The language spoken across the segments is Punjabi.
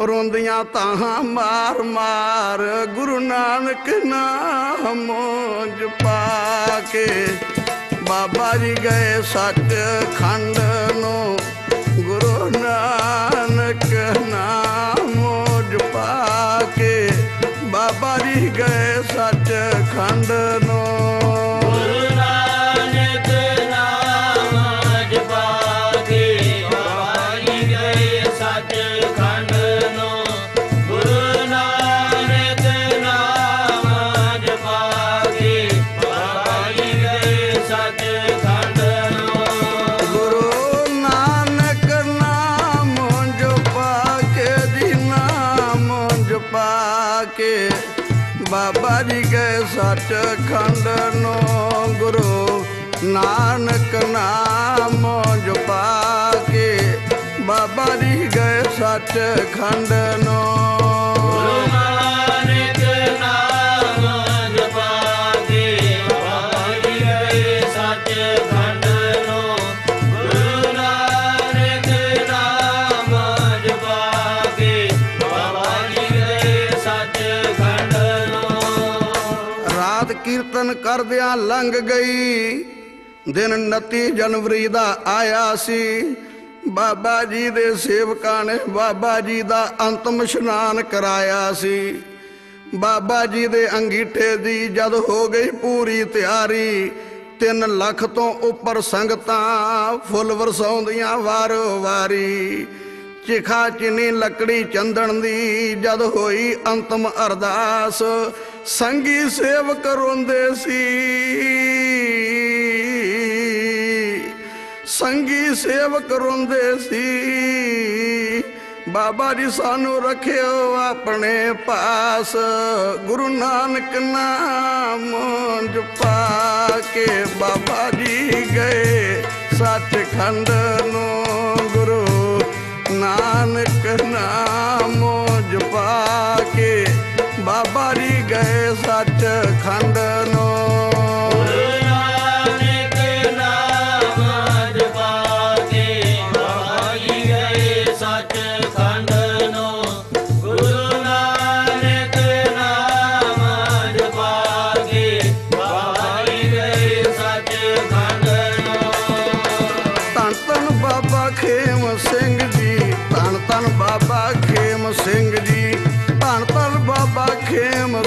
ਰੋਂਦੀਆਂ ਤਾਹਾਂ ਮਾਰ ਮਾਰ ਗੁਰੂ ਨਾਨਕ ਨਾਮ ਜਪਾ ਕੇ ਬਾਬਾ ਜੀ ਗਏ ਸੱਚ ਖੰਡ ਨੂੰ ਗੁਰੂ ਨਾਨਕ ਨਾਮ ਜਪਾ ਕੇ ਬਾਬਾ ਜੀ ਗਏ ਸੱਚ ਖੰਡ ਗਏ ਸੱਚ ਖੰਡ ਨੂੰ ਗੁਰੂ ਨਾਨਕ ਨਾਮ ਜਪਾ ਕੇ ਬਾਬਾ ਜੀ ਗਏ ਸੱਚ ਖੰਡ ਨੂੰ। ਕੀਰਤਨ ਕਰਦਿਆਂ ਲੰਘ ਗਈ। ਦਿਨ 29 ਜਨਵਰੀ ਦਾ ਆਇਆ ਸੀ। ਬਾਬਾ ਜੀ ਦੇ ਸੇਵਕਾਂ ਨੇ ਬਾਬਾ ਜੀ ਦਾ ਅੰਤਮ ਇਸ਼ਨਾਨ ਕਰਾਇਆ ਸੀ। ਬਾਬਾ ਜੀ ਦੇ ਅੰਗੀਠੇ ਦੀ ਜਦ ਹੋ ਗਈ ਪੂਰੀ ਤਿਆਰੀ 3 ਲੱਖ ਤੋਂ ਉੱਪਰ ਸੰਗਤਾਂ ਫੁੱਲ ਵਰਸਾਉਂਦੀਆਂ ਵਾਰੋ ਵਾਰੀ ਚਿਖਾ ਚਿਨੀ ਲੱਕੜੀ ਚੰਦਣ ਦੀ ਜਦ ਹੋਈ ਅੰਤਮ ਅਰਦਾਸ ਸੰਗੀ ਸੇਵਕ ਰੋਂਦੇ ਸੀ। ਸੰਗੀ ਸੇਵਕ ਰੋਂਦੇ ਸੀ। ਬਾਬਾ ਜੀ ਸਾਨੂੰ ਰੱਖਿਓ ਆਪਣੇ ਪਾਸ। ਗੁਰੂ ਨਾਨਕ ਨਾਮ ਜਪਾ ਕੇ ਬਾਬਾ ਜੀ ਗਏ। ਸੱਚਖੰਡ ਨੂੰ ਗੁਰੂ ਨਾਨਕ ਨਾਮ ਜਪਾ ਕੇ ਬਾਬਾ ਜੀ ਗਏ ਸੱਚ ਖੰਡ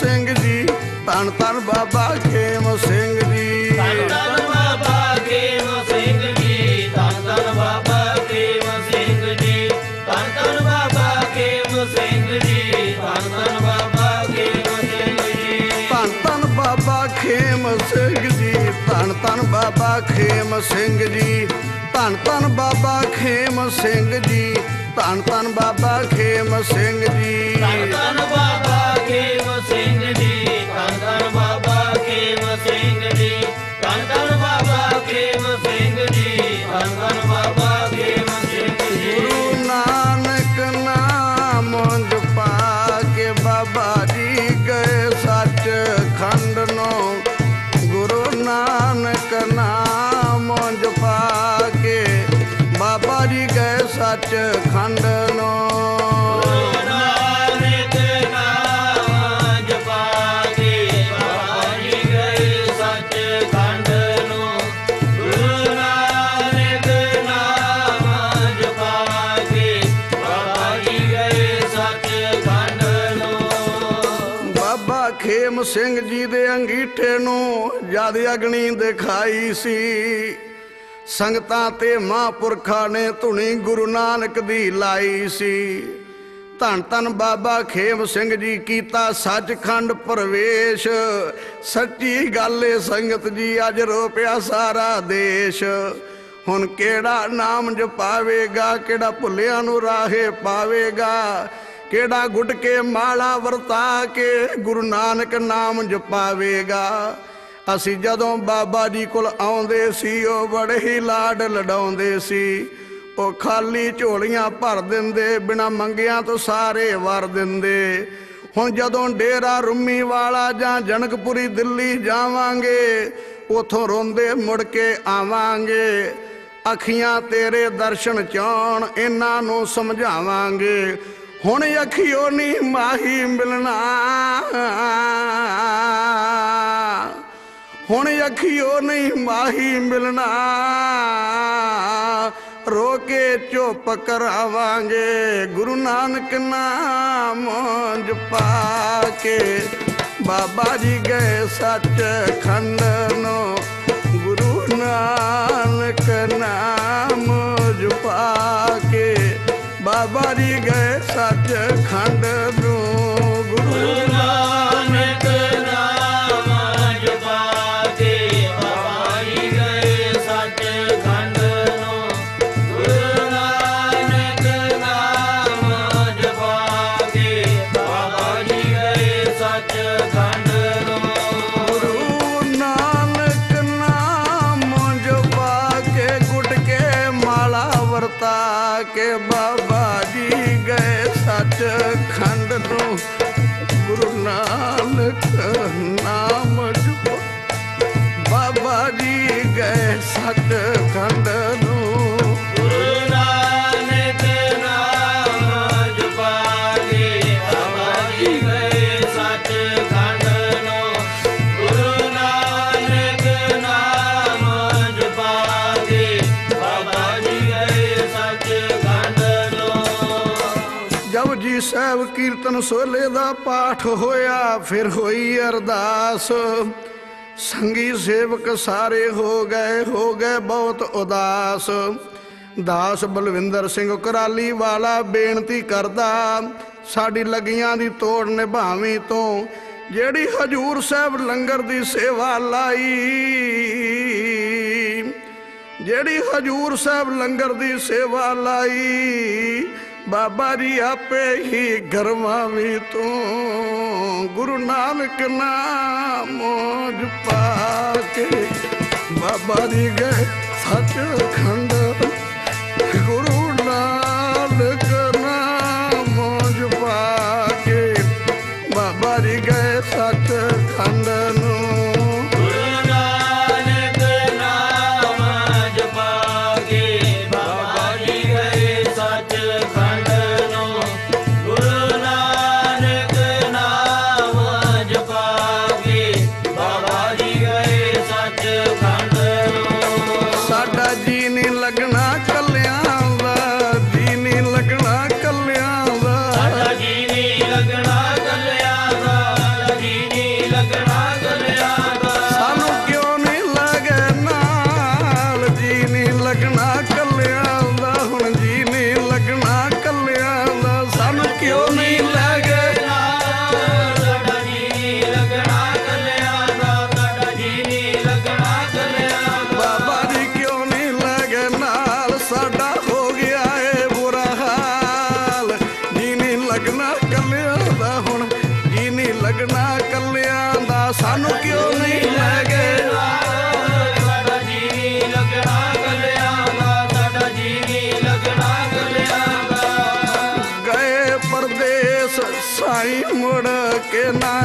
ਸਿੰਘ ਜੀ ਧੰਨ ਧੰਨ ਬਾਬਾ ਖੇਮ ਸਿੰਘ ਜੀ। ਧੰਨ ਧੰਨ ਬਾਬਾ ਖੇਮ ਸਿੰਘ ਜੀ ਧੰਨ ਧੰਨ ਬਾਬਾ ਖੇਮ ਸਿੰਘ ਜੀ। ਧੰਨ ਧੰਨ ਬਾਬਾ ਖੇਮ ਸਿੰਘ ਜੀ ਧੰਨ ਧੰਨ ਬਾਬਾ ਖੇਮ ਸਿੰਘ ਜੀ। ਧੰਨ ਧੰਨ ਬਾਬਾ ਖੇਮ ਸਿੰਘ ਜੀ ਧੰਨ ਧੰਨ ਬਾਬਾ ਖੇਮ ਸਿੰਘ ਜੀ। ਧੰਨ ਧੰਨ ਬਾਬਾ ਖੇਮ ਸਿੰਘ ਜੀ। ਧੰਨ ਧੰਨ ਬਾਬਾ ਖੇਮ ਸਿੰਘ ਜੀ। ਧੰਨ ਧੰਨ ਬਾਬਾ ਖੇਮ ਸਿੰਘ ਜੀ। ਧੰਨ ਧੰਨ ਬਾਬਾ ਖੇਮ ਸਿੰਘ ਜੀ ਦੇ ਅੰਗੀਠੇ ਨੂੰ ਜਦ ਅਗਨੀ ਦਿਖਾਈ ਸੀ, ਸੰਗਤਾਂ ਤੇ ਮਹਾਂਪੁਰਖਾਂ ਨੇ ਧੁਨੀ ਗੁਰੂ ਨਾਨਕ ਦੀ ਲਾਈ ਸੀ। ਧੰਨ ਧੰਨ ਬਾਬਾ ਖੇਮ ਸਿੰਘ ਜੀ ਕੀਤਾ ਸੱਚਖੰਡ ਪ੍ਰਵੇਸ਼। ਸੱਚੀ ਗੱਲ ਏ ਸੰਗਤ ਜੀ, ਅੱਜ ਰੋਪਿਆ ਸਾਰਾ ਦੇਸ਼। ਹੁਣ ਕਿਹੜਾ ਨਾਮ ਜਪਾਵੇਗਾ, ਕਿਹੜਾ ਭੁੱਲਿਆਂ ਨੂੰ ਰਾਹੇ ਪਾਵੇਗਾ? ਕਿਹੜਾ ਗੁੱਟ ਕੇ ਮਾਲਾ ਵਰਤਾ ਕੇ ਗੁਰੂ ਨਾਨਕ ਨਾਮ ਜਪਾਵੇਗਾ? ਅਸੀਂ ਜਦੋਂ ਬਾਬਾ ਜੀ ਕੋਲ ਆਉਂਦੇ ਸੀ, ਉਹ ਬੜੇ ਹੀ ਲਾਡ ਲਡਾਉਂਦੇ ਸੀ। ਉਹ ਖਾਲੀ ਝੋਲੀਆਂ ਭਰ ਦਿੰਦੇ, ਬਿਨਾ ਮੰਗਿਆਂ ਤੋਂ ਸਾਰੇ ਵਰ ਦਿੰਦੇ। ਹੁਣ ਜਦੋਂ ਡੇਰਾ ਰੁੰਮੀ ਵਾਲਾ ਜਾਂ ਜਨਕਪੁਰੀ ਦਿੱਲੀ ਜਾਵਾਂਗੇ, ਉਥੋਂ ਰੋਂਦੇ ਮੁੜ ਕੇ ਆਵਾਂਗੇ। ਅੱਖੀਆਂ ਤੇਰੇ ਦਰਸ਼ਨ ਚਾਉਣ, ਇਹਨਾਂ ਨੂੰ ਸਮਝਾਵਾਂਗੇ। ਹੁਣ ਅੱਖੀਓ ਨਹੀਂ ਮਾਹੀ ਮਿਲਣਾ। ਹੁਣ ਅੱਖੀਓ ਨਹੀਂ ਮਾਹੀ ਮਿਲਣਾ। ਰੋ ਕੇ ਚੁੱਪ ਕਰਾਵਾਂਗੇ, ਗੁਰੂ ਨਾਨਕ ਨਾਮ ਜਪਾ ਕੇ ਬਾਬਾ ਜੀ ਗਏ ਸੱਚ ਖੰਡ ਨੂੰ ਗੁਰੂ ਨਾਨਕ ਨਾਮ ਜਪਾ ਬਾਬਾ ਜੀ ਗਏ ਸੱਚ ਖੰਡ ਨੂੰ ਗੁਰੂ ਨਾਨਕ ਵਰਤਾ ਕੇ ਬਾਬਾ ਜੀ ਗਏ ਸੱਚ ਖੰਡ ਨੂੰ ਗੁਰੂ ਨਾਨਕ ਨਾਮ ਜਪਾ। ਬਾਬਾ ਜੀ ਗਏ ਸੱਚ ਖੰਡ ਨੂੰ। ਕੀਰਤਨ ਸੋਲੇ ਦਾ ਪਾਠ ਹੋਇਆ, ਫਿਰ ਹੋਈ ਅਰਦਾਸ। ਸੰਗੀ ਸੇਵਕ ਸਾਰੇ ਹੋ ਗਏ ਹੋ ਗਏ ਬਹੁਤ ਉਦਾਸ। ਦਾਸ ਬਲਵਿੰਦਰ ਸਿੰਘ ਕਰਾਲੀ ਵਾਲਾ ਬੇਨਤੀ ਕਰਦਾ, ਸਾਡੀ ਲਗੀਆਂ ਦੀ ਤੋੜ ਨਿਭਾਵੀਂ ਤੋਂ, ਜਿਹੜੀ ਹਜੂਰ ਸਾਹਿਬ ਲੰਗਰ ਦੀ ਸੇਵਾ ਲਾਈ। ਜਿਹੜੀ ਹਜੂਰ ਸਾਹਿਬ ਲੰਗਰ ਦੀ ਸੇਵਾ ਲਾਈ ਬਾਬਾ ਜੀ ਆਪੇ ਹੀ ਗਰਮਾ ਤੂੰ। ਗੁਰੂ ਨਾਨਕ ਨਾਮ ਜਪਾ ਕੇ ਬਾਬਾ ਜੀ ਗਏ ਸੱਚ ਖੰਡ ਦਾ